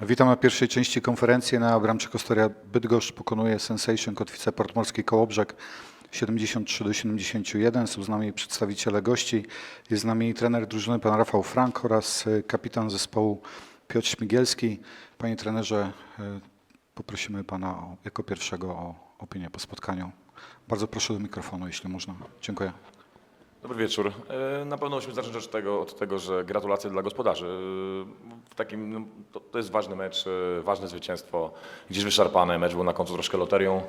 Witam na pierwszej części konferencji. Na Abramczyk Ostoria Bydgoszcz pokonuje Sensation Kotwice Portmorski Kołobrzeg 73 do 71. Są z nami przedstawiciele gości. Jest z nami trener drużyny pan Rafał Frank oraz y, kapitan zespołu Piotr Śmigielski. Panie trenerze, y, poprosimy pana o, jako pierwszego o opinię po spotkaniu. Bardzo proszę do mikrofonu, jeśli można. Dziękuję. Dobry wieczór. E, Na pewno musimy zacząć od tego, od tego, że gratulacje dla gospodarzy. E, W takim, no, to, to jest ważny mecz, e, ważne zwycięstwo, gdzieś wyszarpane, mecz był na końcu troszkę loterią.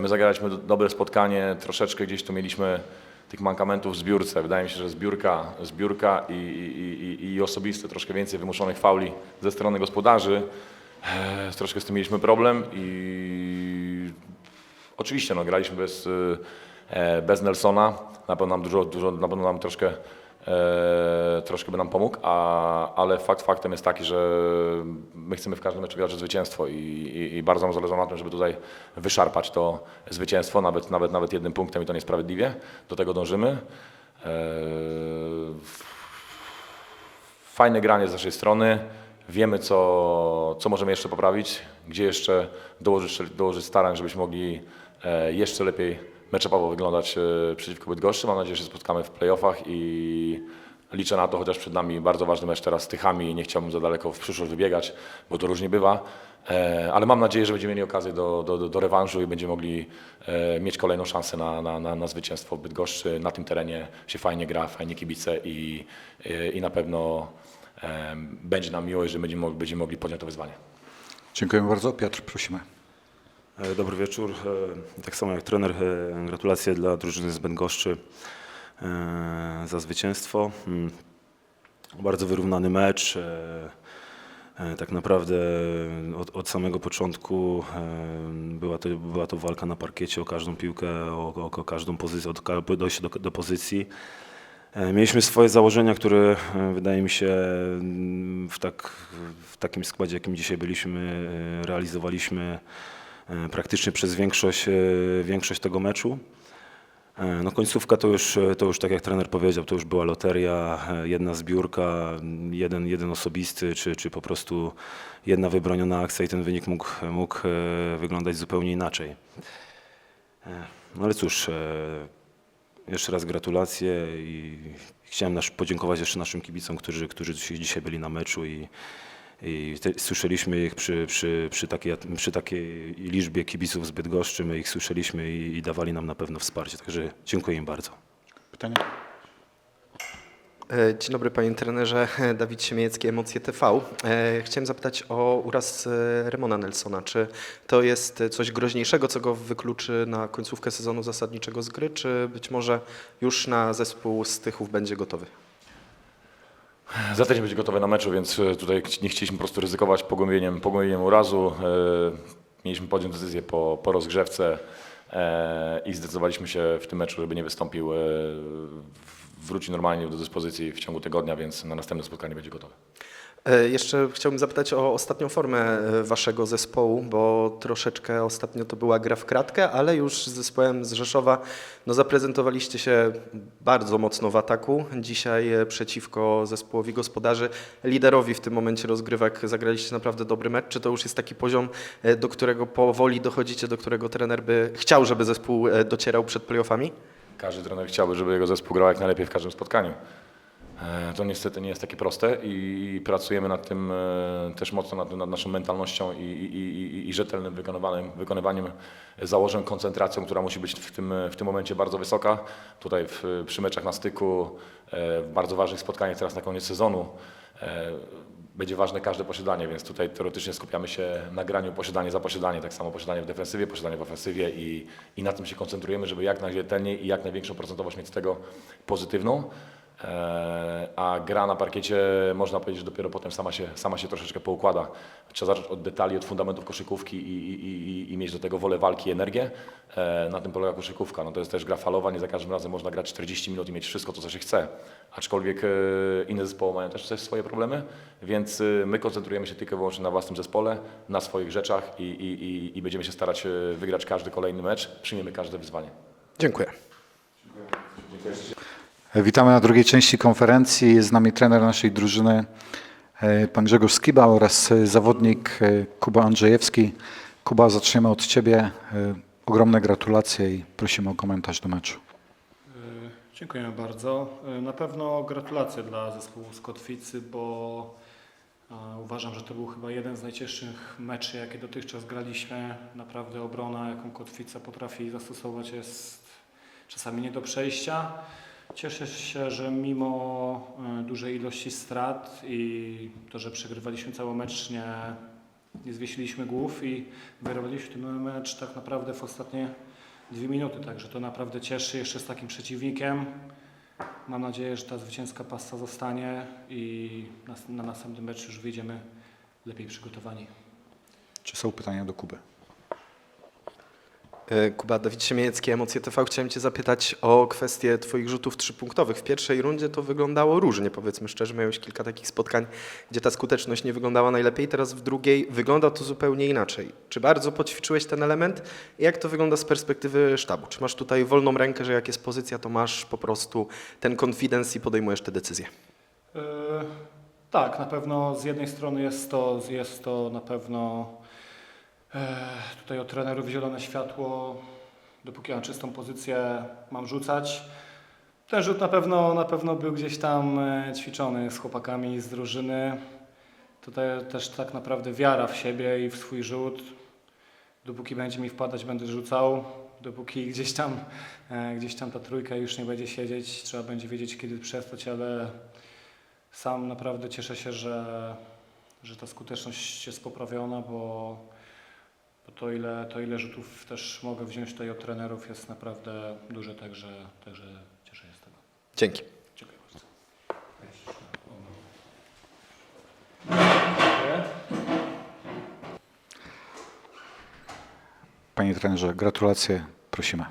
My zagraliśmy do- dobre spotkanie, troszeczkę gdzieś tu mieliśmy tych mankamentów w zbiórce. Wydaje mi się, że zbiórka, zbiórka i, i, i, i osobiste, troszkę więcej wymuszonych fauli ze strony gospodarzy. Troszkę z tym mieliśmy problem i Oczywiście, no, graliśmy bez, bez Nelsona. Na pewno nam dużo, dużo na pewno nam troszkę, e, troszkę by nam pomógł, a, ale fakt faktem jest taki, że my chcemy w każdym meczu grać zwycięstwo i, i, i bardzo nam zależy na tym, żeby tutaj wyszarpać to zwycięstwo, nawet, nawet, nawet jednym punktem i to niesprawiedliwie. Do tego dążymy. E, fajne granie z naszej strony. Wiemy, co, co możemy jeszcze poprawić, gdzie jeszcze dołożyć, dołożyć starań, żebyśmy mogli e, jeszcze lepiej meczowo wyglądać e, przeciwko Bydgoszczy. Mam nadzieję, że się spotkamy w playoffach i liczę na to, chociaż przed nami bardzo ważny mecz teraz z Tychami nie chciałbym za daleko w przyszłość wybiegać, bo to różnie bywa. E, Ale mam nadzieję, że będziemy mieli okazję do, do, do- rewanżu i będziemy mogli e, mieć kolejną szansę na, na, na, na zwycięstwo Bydgoszczy. Na tym terenie się fajnie gra, fajnie kibice i, i, na pewno będzie nam miło, że będziemy mogli, będziemy mogli podjąć to wyzwanie. Dziękuję bardzo. Piotr, prosimy. E, Dobry wieczór. E, Tak samo jak trener, e, gratulacje dla drużyny z Bydgoszczy za zwycięstwo. Mm, Bardzo wyrównany mecz. Tak naprawdę od, od samego początku była to, była to walka na parkiecie o każdą piłkę, o, o, o każdą pozycję, od do, do pozycji. Mieliśmy swoje założenia, które wydaje mi się mm, w, tak, w takim składzie, jakim dzisiaj byliśmy, realizowaliśmy praktycznie przez większość, e, większość tego meczu. E, No końcówka to już, to już tak jak trener powiedział, to już była loteria, e, jedna zbiórka, jeden, jeden osobisty, czy, czy po prostu jedna wybroniona akcja i ten wynik mógł, mógł e, wyglądać zupełnie inaczej. E, No ale cóż, e, jeszcze raz gratulacje i chciałem nasz, podziękować jeszcze naszym kibicom, którzy, którzy dzisiaj byli na meczu i, i te, słyszeliśmy ich przy, przy, przy, takiej, przy takiej liczbie kibiców z Bydgoszczy, my ich słyszeliśmy i, i dawali nam na pewno wsparcie, także dziękuję im bardzo. Pytanie? E, Dzień dobry panie trenerze, Dawid Siemiecki, Emocje TV. E, Chciałem zapytać o uraz e, Remona Nelsona. Czy to jest coś groźniejszego, co go wykluczy na końcówkę sezonu zasadniczego z gry, czy być może już na zespół z Tychów będzie gotowy? Za tydzień będzie gotowe na meczu, więc e, tutaj nie chcieliśmy po prostu ryzykować pogłębieniem, pogłębieniem urazu. E, Mieliśmy podjąć decyzję po, po rozgrzewce e, i zdecydowaliśmy się w tym meczu, żeby nie wystąpił. Wróci normalnie do dyspozycji w ciągu tygodnia, więc na następne spotkanie będzie gotowe. E, Jeszcze chciałbym zapytać o ostatnią formę e, waszego zespołu, bo troszeczkę ostatnio to była gra w kratkę, ale już z zespołem z Rzeszowa no, zaprezentowaliście się bardzo mocno w ataku. Dzisiaj e, przeciwko zespołowi gospodarzy, liderowi w tym momencie rozgrywek zagraliście naprawdę dobry mecz. Czy to już jest taki poziom, do którego powoli dochodzicie, do którego trener by chciał, żeby zespół docierał przed playoffami? Każdy trener chciałby, żeby jego zespół grał jak najlepiej w każdym spotkaniu. E, To niestety nie jest takie proste i pracujemy nad tym e, też mocno nad, nad naszą mentalnością i, i, i, i rzetelnym wykonywaniem, wykonywaniem założeń, koncentracją, która musi być w tym, w tym momencie bardzo wysoka. Tutaj w, przy meczach na styku, e, w bardzo ważnych spotkaniach teraz na koniec sezonu e, będzie ważne każde posiadanie, więc tutaj teoretycznie skupiamy się na graniu posiadanie za posiadanie, tak samo posiadanie w defensywie, posiadanie w ofensywie i, i na tym się koncentrujemy, żeby jak najrzetelniej i jak największą procentowość mieć z tego pozytywną. E, A gra na parkiecie, można powiedzieć, że dopiero potem sama się, sama się troszeczkę poukłada. Trzeba zacząć od detali, od fundamentów koszykówki i, i, i, i mieć do tego wolę walki i energię. E, Na tym polega koszykówka. No to jest też gra falowa, nie za każdym razem można grać 40 minut i mieć wszystko to, co się chce. Aczkolwiek e, inne zespoły mają też, też swoje problemy, więc my koncentrujemy się tylko i wyłącznie na własnym zespole, na swoich rzeczach i, i, i, i będziemy się starać wygrać każdy kolejny mecz, przyjmiemy każde wyzwanie. Dziękuję. Witamy na drugiej części konferencji. Jest z nami trener naszej drużyny e, pan Grzegorz Skiba oraz zawodnik e, Kuba Andrzejewski. Kuba, zaczniemy od Ciebie. E, Ogromne gratulacje i prosimy o komentarz do meczu. Dziękujemy bardzo. Na pewno gratulacje dla zespołu z Kotwicy, bo uważam, że to był chyba jeden z najcięższych meczy, jakie dotychczas graliśmy. Naprawdę obrona, jaką Kotwica potrafi zastosować, jest czasami nie do przejścia. Cieszę się, że mimo e, dużej ilości strat i to, że przegrywaliśmy cały mecz, nie, nie zwiesiliśmy głów i wyrwaliśmy ten mecz tak naprawdę w ostatnie dwie minuty, także to naprawdę cieszy jeszcze z takim przeciwnikiem. Mam nadzieję, że ta zwycięska pasta zostanie i na, na następny mecz już wyjdziemy lepiej przygotowani. Czy są pytania do Kuby? E, Kuba, Dawid Siemiecki, Emocje TV. Chciałem Cię zapytać o kwestię Twoich rzutów trzypunktowych. W pierwszej rundzie to wyglądało różnie, powiedzmy szczerze. Miałeś kilka takich spotkań, gdzie ta skuteczność nie wyglądała najlepiej. Teraz w drugiej wygląda to zupełnie inaczej. Czy bardzo poćwiczyłeś ten element? Jak to wygląda z perspektywy sztabu? Czy masz tutaj wolną rękę, że jak jest pozycja, to masz po prostu ten confidence i podejmujesz te decyzje? Yy, tak, na pewno z jednej strony jest to, jest to na pewno tutaj od trenerów zielone światło. Dopóki mam czystą pozycję, mam rzucać. Ten rzut na pewno, na pewno był gdzieś tam e, ćwiczony z chłopakami z drużyny. Tutaj też tak naprawdę wiara w siebie i w swój rzut. Dopóki będzie mi wpadać, będę rzucał. Dopóki gdzieś tam, e, gdzieś tam ta trójka już nie będzie siedzieć, trzeba będzie wiedzieć, kiedy przestać, ale sam naprawdę cieszę się, że, że ta skuteczność jest poprawiona, bo, bo to, ile, to ile rzutów też mogę wziąć tutaj od trenerów jest naprawdę duże, także, także cieszę się z tego. Dzięki. Dziękuję bardzo. Panie trenerze, gratulacje. Prosimy.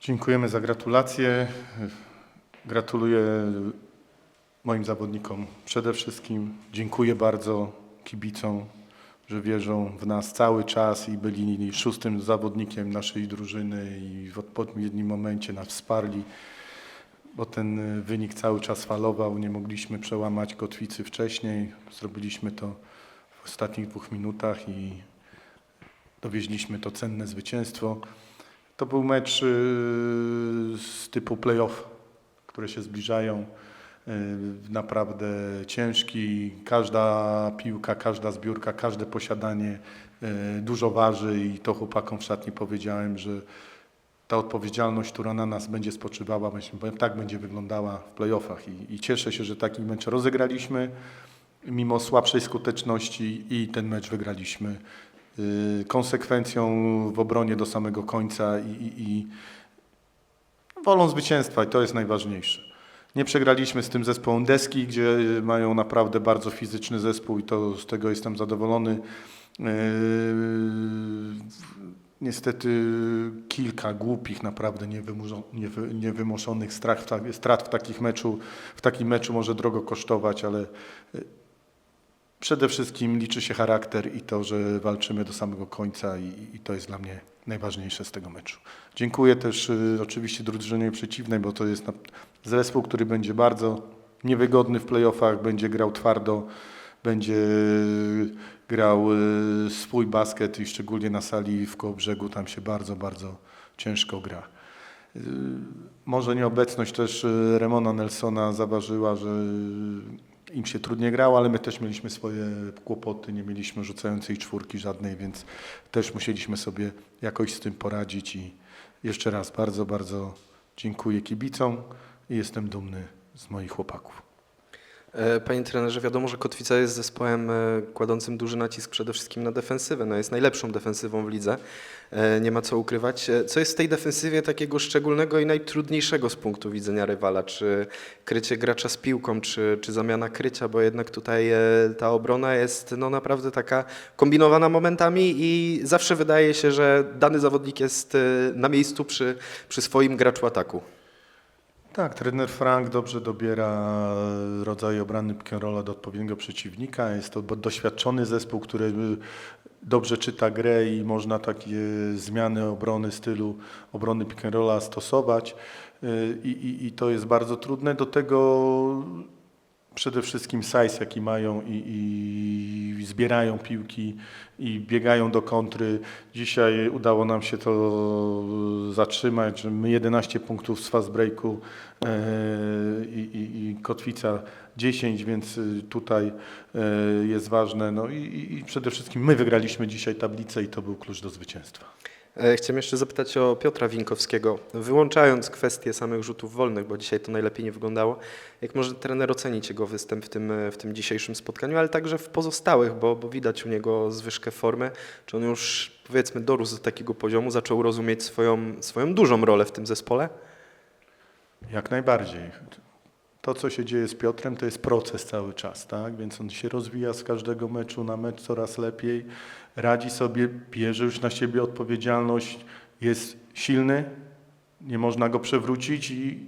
Dziękujemy za gratulacje. Gratuluję moim zawodnikom przede wszystkim. Dziękuję bardzo kibicom, że wierzą w nas cały czas i byli szóstym zawodnikiem naszej drużyny i w odpowiednim momencie nas wsparli, bo ten wynik cały czas falował. Nie mogliśmy przełamać kotwicy wcześniej. Zrobiliśmy to w ostatnich dwóch minutach i dowieźliśmy to cenne zwycięstwo. To był mecz y, z typu playoff, które się zbliżają. Y, Naprawdę ciężki. Każda piłka, każda zbiórka, każde posiadanie y, dużo waży i to chłopakom w szatni powiedziałem, że ta odpowiedzialność, która na nas będzie spoczywała, bo tak będzie wyglądała w playoffach. I, I cieszę się, że taki mecz rozegraliśmy mimo słabszej skuteczności i ten mecz wygraliśmy y, konsekwencją w obronie do samego końca i, i, i wolą zwycięstwa i to jest najważniejsze. Nie przegraliśmy z tym zespołem Deski, gdzie mają naprawdę bardzo fizyczny zespół i to z tego jestem zadowolony. Yy, Niestety kilka głupich, naprawdę niewymuszo- niewy- niewymuszonych strat, w takich meczu, w takim meczu może drogo kosztować, ale y, Przede wszystkim liczy się charakter i to, że walczymy do samego końca i, i to jest dla mnie najważniejsze z tego meczu. Dziękuję też y, oczywiście drużynie przeciwnej, bo to jest na, zespół, który będzie bardzo niewygodny w playoffach, będzie grał twardo, będzie y, grał y, swój basket i szczególnie na sali w Kołobrzegu tam się bardzo, bardzo ciężko gra. Y, Może nieobecność też y, Remona Nelsona zaważyła, że im się trudniej grało, ale my też mieliśmy swoje kłopoty, nie mieliśmy rzucającej czwórki żadnej, więc też musieliśmy sobie jakoś z tym poradzić i jeszcze raz bardzo, bardzo dziękuję kibicom i jestem dumny z moich chłopaków. E, Panie trenerze, wiadomo, że Kotwica jest zespołem e, kładącym duży nacisk przede wszystkim na defensywę. No jest najlepszą defensywą w lidze, E, nie ma co ukrywać. Co jest w tej defensywie takiego szczególnego i najtrudniejszego z punktu widzenia rywala? Czy krycie gracza z piłką, czy, czy zamiana krycia, bo jednak tutaj ta obrona jest no, naprawdę taka kombinowana momentami i zawsze wydaje się, że dany zawodnik jest na miejscu przy, przy swoim graczu ataku. Tak, trener Frank dobrze dobiera rodzaj obrany pick and rolla do odpowiedniego przeciwnika. Jest to doświadczony zespół, który y, dobrze czyta grę i można takie zmiany obrony stylu obrony pick and rolla stosować. Y, I, i, I to jest bardzo trudne. Do tego przede wszystkim size, jaki mają i, i zbierają piłki i biegają do kontry. Dzisiaj udało nam się to zatrzymać, my 11 punktów z fast breaku e, i, i, i Kotwica 10, więc y, tutaj e, jest ważne. No i, i, przede wszystkim my wygraliśmy dzisiaj tablicę i to był klucz do zwycięstwa. E, Chciałem jeszcze zapytać o Piotra Winkowskiego. Wyłączając kwestię samych rzutów wolnych, bo dzisiaj to najlepiej nie wyglądało, jak może trener ocenić jego występ w tym, w tym dzisiejszym spotkaniu, ale także w pozostałych, bo, bo widać u niego zwyżkę formy. Czy on już powiedzmy dorósł do takiego poziomu, zaczął rozumieć swoją, swoją dużą rolę w tym zespole? Jak najbardziej. To, co się dzieje z Piotrem, to jest proces cały czas, tak? Więc on się rozwija z każdego meczu na mecz coraz lepiej, radzi sobie, bierze już na siebie odpowiedzialność, jest silny, nie można go przewrócić i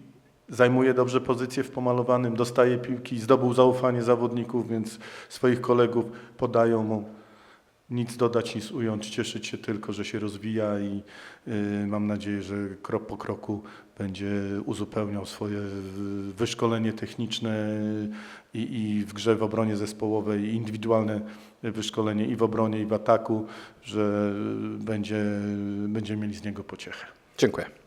zajmuje dobrze pozycję w pomalowanym, dostaje piłki, zdobył zaufanie zawodników, więc swoich kolegów podają mu nic dodać, nic ująć, cieszyć się tylko, że się rozwija i y, mam nadzieję, że krok po kroku będzie uzupełniał swoje wyszkolenie techniczne i, i w grze w obronie zespołowej, i indywidualne wyszkolenie i w obronie, i w ataku, że będzie, będziemy mieli z niego pociechę. Dziękuję.